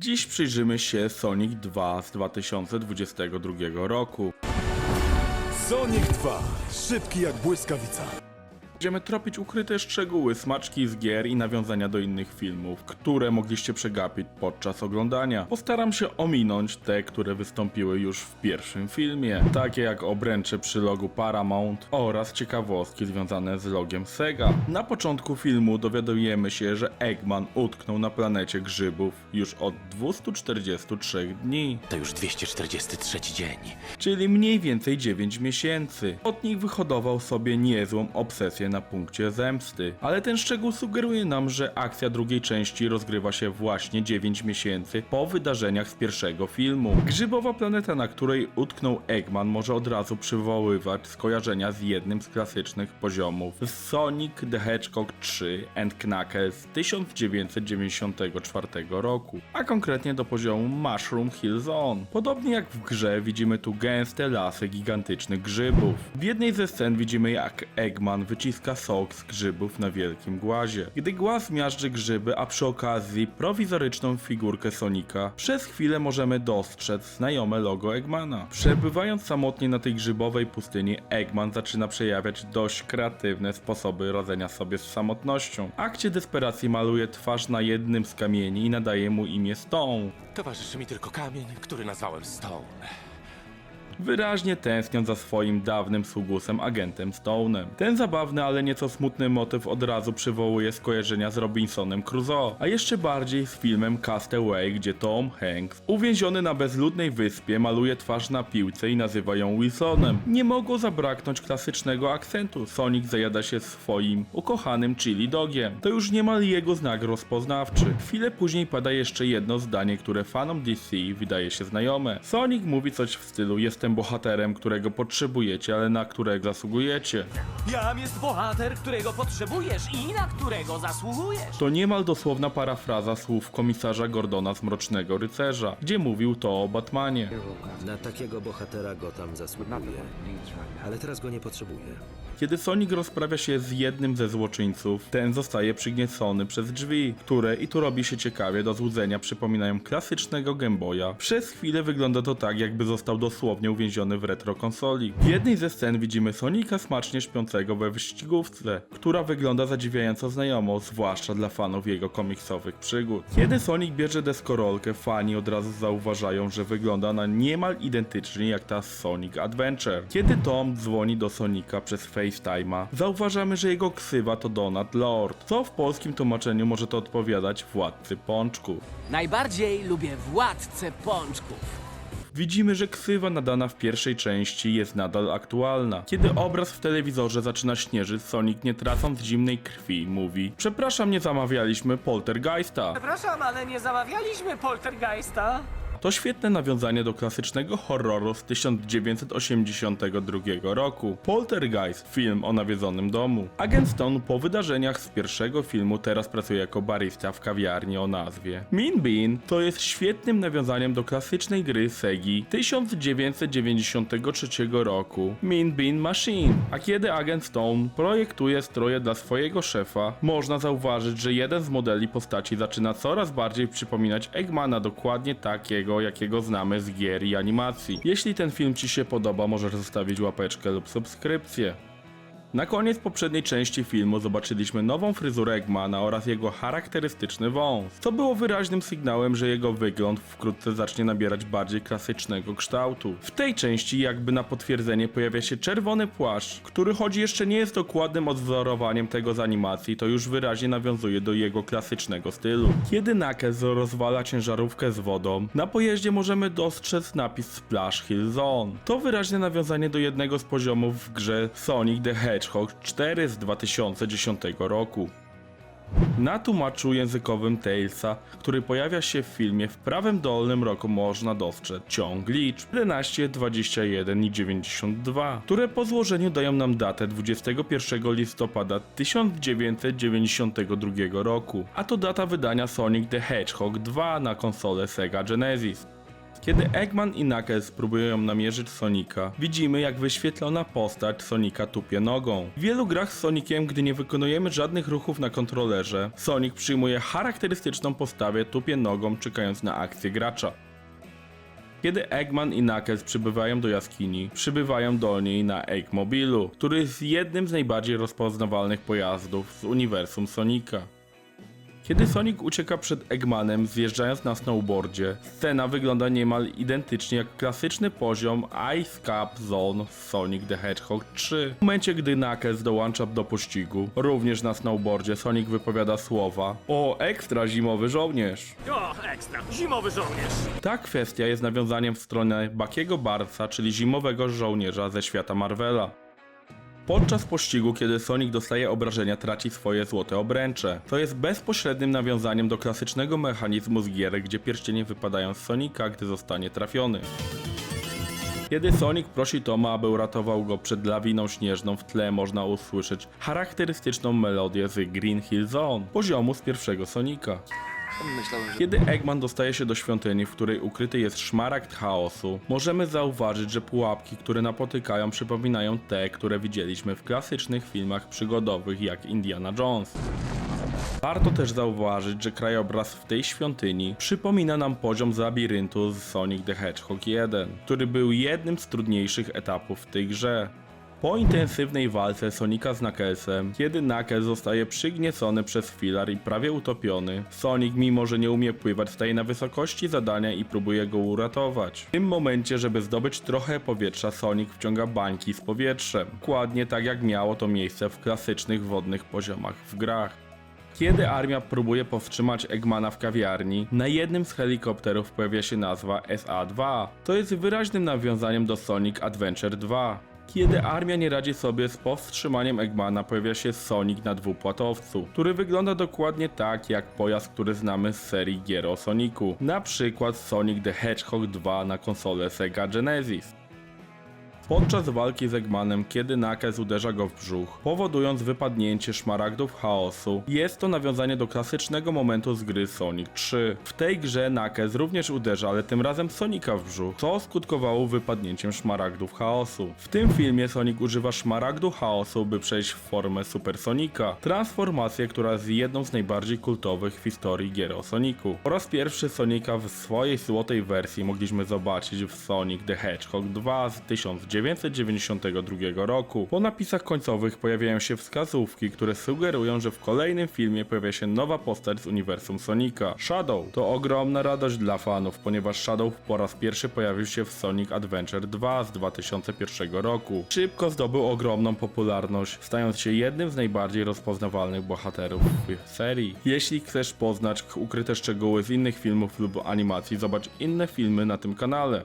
Dziś przyjrzymy się Sonic 2 z 2022 roku. Sonic 2. Szybki jak błyskawica. Będziemy tropić ukryte szczegóły, smaczki z gier i nawiązania do innych filmów, które mogliście przegapić podczas oglądania. Postaram się ominąć te, które wystąpiły już w pierwszym filmie, takie jak obręcze przy logu Paramount oraz ciekawostki związane z logiem Sega. Na początku filmu dowiadujemy się, że Eggman utknął na planecie grzybów już od 243 dni. To już 243 dzień. czyli mniej więcej 9 miesięcy. Od nich wyhodował sobie niezłą obsesję na punkcie zemsty. Ale ten szczegół sugeruje nam, że akcja drugiej części rozgrywa się właśnie 9 miesięcy po wydarzeniach z pierwszego filmu. Grzybowa planeta, na której utknął Eggman, może od razu przywoływać skojarzenia z jednym z klasycznych poziomów z Sonic the Hedgehog 3 and Knuckles z 1994 roku, a konkretnie do poziomu Mushroom Hill Zone. Podobnie jak w grze widzimy tu gęste lasy gigantycznych grzybów. W jednej ze scen widzimy jak Eggman wyciska sok z grzybów na wielkim głazie. Gdy głaz miażdży grzyby, a przy okazji prowizoryczną figurkę Sonika, przez chwilę możemy dostrzec znajome logo Eggmana. Przebywając samotnie na tej grzybowej pustyni, Eggman zaczyna przejawiać dość kreatywne sposoby radzenia sobie z samotnością. W akcie desperacji maluje twarz na jednym z kamieni i nadaje mu imię Stone. Towarzyszy mi tylko kamień, który nazwałem Stone. Wyraźnie tęskniąc za swoim dawnym sługusem agentem Stone'em. Ten zabawny, ale nieco smutny motyw od razu przywołuje skojarzenia z Robinsonem Crusoe, a jeszcze bardziej z filmem Castaway, gdzie Tom Hanks, uwięziony na bezludnej wyspie, maluje twarz na piłce i nazywa ją Wilsonem. Nie mogło zabraknąć klasycznego akcentu. Sonic zajada się swoim ukochanym chili dogiem. To już niemal jego znak rozpoznawczy. Chwilę później pada jeszcze jedno zdanie, które fanom DC wydaje się znajome. Sonic mówi coś w stylu jestem bohaterem, którego potrzebujecie, ale na którego zasługujecie. Jam jest bohater, którego potrzebujesz i na którego zasługujesz. To niemal dosłowna parafraza słów komisarza Gordona z Mrocznego Rycerza, gdzie mówił to o Batmanie. Na takiego bohatera Gotham zasługuje. Ale teraz go nie potrzebuje. Kiedy Sonic rozprawia się z jednym ze złoczyńców, ten zostaje przygniecony przez drzwi, które i tu robi się ciekawie do złudzenia przypominają klasycznego Game Boya. Przez chwilę wygląda to tak, jakby został dosłownie uwięziony w retro konsoli. W jednej ze scen widzimy Sonika smacznie śpiącego we wyścigówce, która wygląda zadziwiająco znajomo, zwłaszcza dla fanów jego komiksowych przygód. Kiedy Sonic bierze deskorolkę, fani od razu zauważają, że wygląda ona niemal identycznie jak ta z Sonic Adventure. Kiedy Tom dzwoni do Sonika przez FaceTime'a, zauważamy, że jego ksywa to Donald Lord, co w polskim tłumaczeniu może to odpowiadać władcy pączków. Najbardziej lubię władcę pączków. Widzimy, że ksywa nadana w pierwszej części jest nadal aktualna. Kiedy obraz w telewizorze zaczyna śnieżyć, Sonic nie tracąc zimnej krwi mówi Przepraszam, nie zamawialiśmy poltergeista. Przepraszam, ale nie zamawialiśmy poltergeista. To świetne nawiązanie do klasycznego horroru z 1982 roku. Poltergeist, film o nawiedzonym domu. Agent Stone po wydarzeniach z pierwszego filmu teraz pracuje jako barista w kawiarni o nazwie Mean Bean. To jest świetnym nawiązaniem do klasycznej gry Segi 1993 roku Mean Bean Machine. A kiedy agent Stone projektuje stroje dla swojego szefa, można zauważyć, że jeden z modeli postaci zaczyna coraz bardziej przypominać Eggmana dokładnie takiego, jakiego znamy z gier i animacji. Jeśli ten film Ci się podoba, możesz zostawić łapeczkę lub subskrypcję. Na koniec poprzedniej części filmu zobaczyliśmy nową fryzurę Eggmana oraz jego charakterystyczny wąs, co było wyraźnym sygnałem, że jego wygląd wkrótce zacznie nabierać bardziej klasycznego kształtu. W tej części jakby na potwierdzenie pojawia się czerwony płaszcz, który choć jeszcze nie jest dokładnym odwzorowaniem tego z animacji, to już wyraźnie nawiązuje do jego klasycznego stylu. Kiedy Knuckles rozwala ciężarówkę z wodą, na pojeździe możemy dostrzec napis Splash Hill Zone. To wyraźne nawiązanie do jednego z poziomów w grze Sonic the Hedgehog 4 z 2010 roku. Na tłumaczu językowym Talesa, który pojawia się w filmie w prawym dolnym rogu można dostrzec ciąg liczb 11, 21 i 92, które po złożeniu dają nam datę 21 listopada 1992 roku, a to data wydania Sonic the Hedgehog 2 na konsolę Sega Genesis. Kiedy Eggman i Knuckles próbują namierzyć Sonika, widzimy jak wyświetlona postać Sonika tupie nogą. W wielu grach z Sonikiem, gdy nie wykonujemy żadnych ruchów na kontrolerze, Sonic przyjmuje charakterystyczną postawę tupie nogą czekając na akcję gracza. Kiedy Eggman i Knuckles przybywają do jaskini, przybywają do niej na Eggmobilu, który jest jednym z najbardziej rozpoznawalnych pojazdów z uniwersum Sonika. Kiedy Sonic ucieka przed Eggmanem zjeżdżając na snowboardzie, scena wygląda niemal identycznie jak klasyczny poziom Ice Cap Zone z Sonic the Hedgehog 3. W momencie gdy Knuckles dołącza do pościgu, również na snowboardzie Sonic wypowiada słowa O, ekstra zimowy żołnierz! O, ekstra! Zimowy żołnierz! Ta kwestia jest nawiązaniem w stronę Bakiego Barca, czyli zimowego żołnierza ze świata Marvela. Podczas pościgu, kiedy Sonic dostaje obrażenia, traci swoje złote obręcze, co jest bezpośrednim nawiązaniem do klasycznego mechanizmu z gier, gdzie pierścienie wypadają z Sonika, gdy zostanie trafiony. Kiedy Sonic prosi Toma, aby uratował go przed lawiną śnieżną, w tle można usłyszeć charakterystyczną melodię z Green Hill Zone, poziomu z pierwszego Sonika. Kiedy Eggman dostaje się do świątyni, w której ukryty jest szmaragd chaosu, możemy zauważyć, że pułapki, które napotykają, przypominają te, które widzieliśmy w klasycznych filmach przygodowych jak Indiana Jones. Warto też zauważyć, że krajobraz w tej świątyni przypomina nam poziom labiryntu z Sonic the Hedgehog 1, który był jednym z trudniejszych etapów w tej grze. Po intensywnej walce Sonika z Knucklesem, kiedy Knuckles zostaje przygniecony przez filar i prawie utopiony, Sonic mimo że nie umie pływać staje na wysokości zadania i próbuje go uratować. W tym momencie, żeby zdobyć trochę powietrza, Sonic wciąga bańki z powietrzem, dokładnie tak jak miało to miejsce w klasycznych wodnych poziomach w grach. Kiedy armia próbuje powstrzymać Eggmana w kawiarni, na jednym z helikopterów pojawia się nazwa SA-2. To jest wyraźnym nawiązaniem do Sonic Adventure 2. Kiedy armia nie radzi sobie z powstrzymaniem Eggmana, pojawia się Sonic na dwupłatowcu, który wygląda dokładnie tak jak pojazd, który znamy z serii gier o Sonicu. Na przykład Sonic the Hedgehog 2 na konsolę Sega Genesis. Podczas walki z Eggmanem, kiedy Knuckles uderza go w brzuch, powodując wypadnięcie szmaragdów chaosu, jest to nawiązanie do klasycznego momentu z gry Sonic 3. W tej grze Knuckles również uderza, ale tym razem Sonika w brzuch, co skutkowało wypadnięciem szmaragdów chaosu. W tym filmie Sonic używa szmaragdu chaosu, by przejść w formę Super Sonika, transformację, która jest jedną z najbardziej kultowych w historii gier o Sonicu. Po raz pierwszy Sonika w swojej złotej wersji mogliśmy zobaczyć w Sonic the Hedgehog 2 z 1992 roku. Po napisach końcowych pojawiają się wskazówki, które sugerują, że w kolejnym filmie pojawia się nowa postać z uniwersum Sonika. Shadow to ogromna radość dla fanów, ponieważ Shadow po raz pierwszy pojawił się w Sonic Adventure 2 z 2001 roku. Szybko zdobył ogromną popularność, stając się jednym z najbardziej rozpoznawalnych bohaterów serii. Jeśli chcesz poznać ukryte szczegóły z innych filmów lub animacji, zobacz inne filmy na tym kanale.